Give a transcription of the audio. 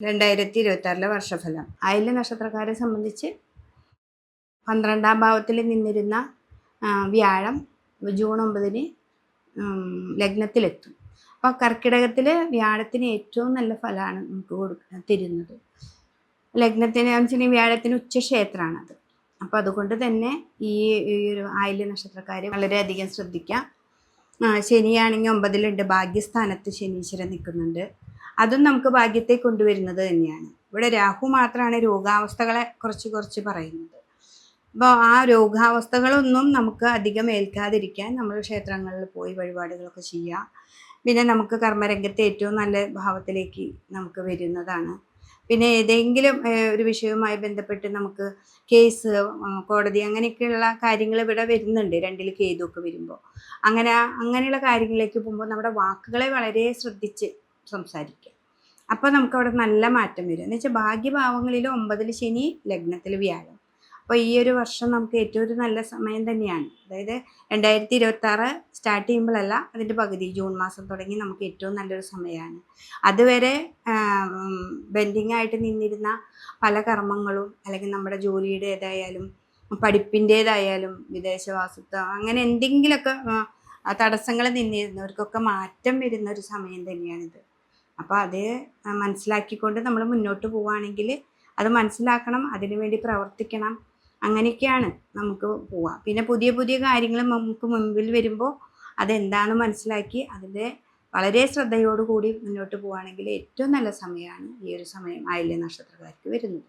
രണ്ടായിരത്തി ഇരുപത്തി വർഷഫലം. അയല നക്ഷത്രക്കാരെ സംബന്ധിച്ച് പന്ത്രണ്ടാം ഭാവത്തിൽ നിന്നിരുന്ന വ്യാഴം ജൂൺ ഒമ്പതിന് ലഗ്നത്തിലെത്തും. അപ്പോൾ കർക്കിടകത്തിൽ വ്യാഴത്തിന് ഏറ്റവും നല്ല ഫലമാണ് നമുക്ക് കൊടുക്ക തരുന്നത്. ലഗ്നത്തിന് വെച്ചാൽ വ്യാഴത്തിന് ഉച്ചക്ഷേത്രമാണത്. അപ്പോൾ അതുകൊണ്ട് തന്നെ ഈ ഈ ഒരു ആയില്യ നക്ഷത്രക്കാർ വളരെയധികം ശ്രദ്ധിക്കാം. ആ, ശനിയാണെങ്കിൽ ഒമ്പതിലുണ്ട്. ഭാഗ്യസ്ഥാനത്ത് ശനീശ്വരൻ നിൽക്കുന്നുണ്ട്. അതും നമുക്ക് ഭാഗ്യത്തെ കൊണ്ടുവരുന്നത് തന്നെയാണ്. ഇവിടെ രാഹു മാത്രമാണ് രോഗാവസ്ഥകളെ കുറച്ച് കുറച്ച് പറയുന്നത്. അപ്പോൾ ആ രോഗാവസ്ഥകളൊന്നും നമുക്ക് അധികം ഏൽക്കാതിരിക്കാൻ നമ്മൾ ക്ഷേത്രങ്ങളിൽ പോയി വഴിപാടുകളൊക്കെ ചെയ്യുക. പിന്നെ നമുക്ക് കർമ്മരംഗത്തെ ഏറ്റവും നല്ല ഭാവത്തിലേക്ക് നമുക്ക് വരുന്നതാണ്. പിന്നെ ഏതെങ്കിലും ഒരു വിഷയവുമായി ബന്ധപ്പെട്ട് നമുക്ക് കേസ് കോടതി അങ്ങനെയൊക്കെയുള്ള കാര്യങ്ങൾ ഇവിടെ വരുന്നുണ്ട്. രണ്ടിൽ കേതുവൊക്കെ വരുമ്പോൾ. അങ്ങനെ അങ്ങനെയുള്ള കാര്യങ്ങളിലേക്ക് പോകുമ്പോൾ നമ്മുടെ വാക്കുകളെ വളരെ ശ്രദ്ധിച്ച് സംസാരിക്കുക അപ്പോൾ നമുക്ക് അവിടെ നല്ല മാറ്റം വരും. എന്ന് വെച്ചാൽ ഭാഗ്യഭാവങ്ങളിൽ ഒമ്പതിൽ ശനി ലഗ്നത്തിൽ വ്യാഴം. അപ്പോൾ ഈ ഒരു വർഷം നമുക്ക് ഏറ്റവും ഒരു നല്ല സമയം തന്നെയാണ്. അതായത് രണ്ടായിരത്തി ഇരുപത്തി സ്റ്റാർട്ട് ചെയ്യുമ്പോഴല്ല അതിന്റെ പകുതി ജൂൺ മാസം തുടങ്ങി നമുക്ക് ഏറ്റവും നല്ലൊരു സമയമാണ് അതുവരെ ബെൻഡിങ് ആയിട്ട് നിന്നിരുന്ന പല കർമ്മങ്ങളും അല്ലെങ്കിൽ നമ്മുടെ ജോലിയുടേതായാലും പഠിപ്പിന്റേതായാലും വിദേശവാസത്വം അങ്ങനെ എന്തെങ്കിലുമൊക്കെ തടസ്സങ്ങൾ നിന്നിരുന്നവർക്കൊക്കെ മാറ്റം വരുന്ന ഒരു സമയം തന്നെയാണിത്. അപ്പോൾ അത് മനസ്സിലാക്കിക്കൊണ്ട് നമ്മൾ മുന്നോട്ട് പോവുകയാണെങ്കിൽ അത് മനസ്സിലാക്കണം അതിനുവേണ്ടി പ്രവർത്തിക്കണം. അങ്ങനെയൊക്കെയാണ് നമുക്ക് പോവുക പിന്നെ പുതിയ പുതിയ കാര്യങ്ങൾ നമുക്ക് മുൻപിൽ വരുമ്പോൾ അതെന്താണ് മനസ്സിലാക്കി അതിന്റെ വളരെ ശ്രദ്ധയോടുകൂടി മുന്നോട്ട് പോവുകയാണെങ്കിൽ ഏറ്റവും നല്ല സമയമാണ് ഈ ഒരു സമയം ആയില്യ നക്ഷത്രക്കാർക്ക് വരുന്നത്.